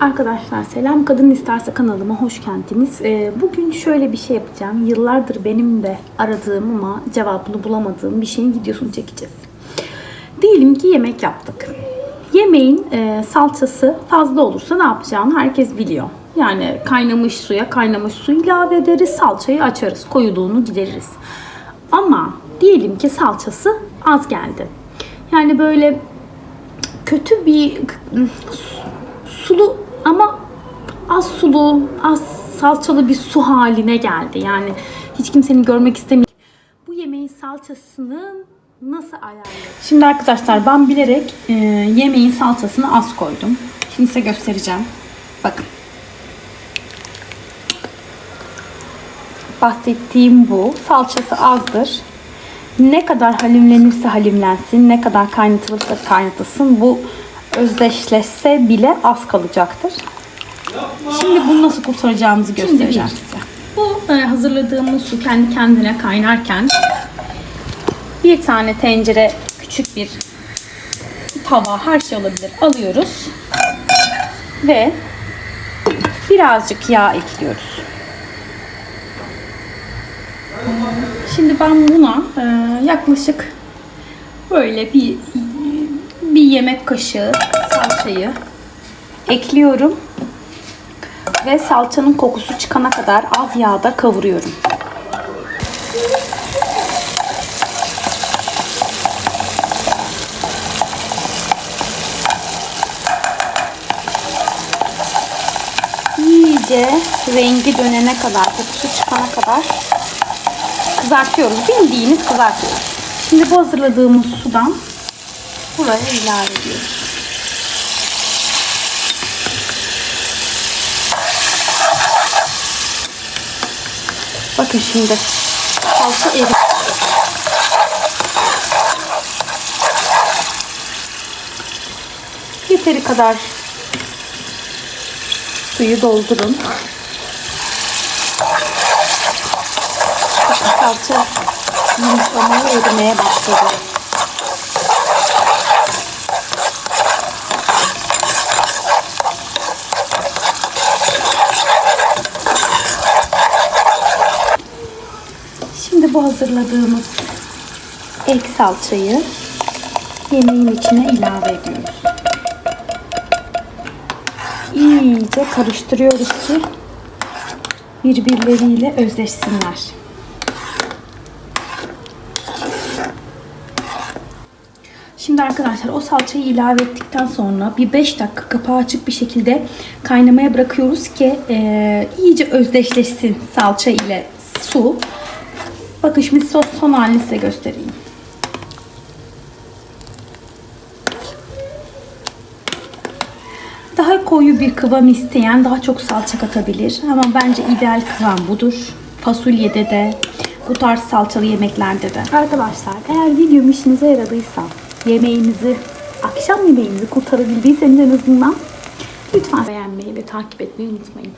Arkadaşlar selam. Kadın isterse kanalıma hoş geldiniz. Ee, bugün şöyle bir şey yapacağım. Yıllardır benim de aradığım ama cevabını bulamadığım bir şeyin videosunu çekeceğiz. Diyelim ki yemek yaptık. Yemeğin e, salçası fazla olursa ne yapacağını herkes biliyor. Yani kaynamış suya kaynamış su ilave ederiz, salçayı açarız, koyuluğunu gideririz. Ama diyelim ki salçası az geldi. Yani böyle kötü bir sulu ama az sulu, az salçalı bir su haline geldi. Yani hiç kimsenin görmek istemiyor. Bu yemeğin salçasını nasıl ayarlayalım? Şimdi arkadaşlar ben bilerek e, yemeğin salçasını az koydum. Şimdi size göstereceğim. Bakın. Bahsettiğim bu. Salçası azdır. Ne kadar halimlenirse halimlensin, ne kadar kaynatılırsa kaynatılsın bu özdeşleşse bile az kalacaktır. Şimdi bunu nasıl kurtaracağımızı göstereceğim size. Bu e, hazırladığımız su kendi kendine kaynarken bir tane tencere, küçük bir tava, her şey olabilir alıyoruz ve birazcık yağ ekliyoruz. Şimdi ben buna e, yaklaşık böyle bir bir yemek kaşığı salçayı ekliyorum ve salçanın kokusu çıkana kadar az yağda kavuruyorum. İyice rengi dönene kadar, kokusu çıkana kadar kızartıyoruz. Bildiğiniz kızartıyoruz. Şimdi bu hazırladığımız sudan buraya ilave ediyoruz. Bakın şimdi salça eri. Yeteri kadar suyu doldurun. Salça yumuşamaya erimeye başladı. Şimdi bu hazırladığımız ek salçayı yemeğin içine ilave ediyoruz. İyice karıştırıyoruz ki birbirleriyle özleşsinler. Şimdi arkadaşlar o salçayı ilave ettikten sonra bir 5 dakika kapağı açık bir şekilde kaynamaya bırakıyoruz ki e, iyice özdeşleşsin salça ile su. Bakın şimdi sos son halini size göstereyim. Daha koyu bir kıvam isteyen daha çok salça katabilir. Ama bence ideal kıvam budur. Fasulyede de, bu tarz salçalı yemeklerde de. Arkadaşlar eğer videom işinize yaradıysa, yemeğinizi, akşam yemeğinizi kurtarabildiyseniz en azından lütfen beğenmeyi ve takip etmeyi unutmayın.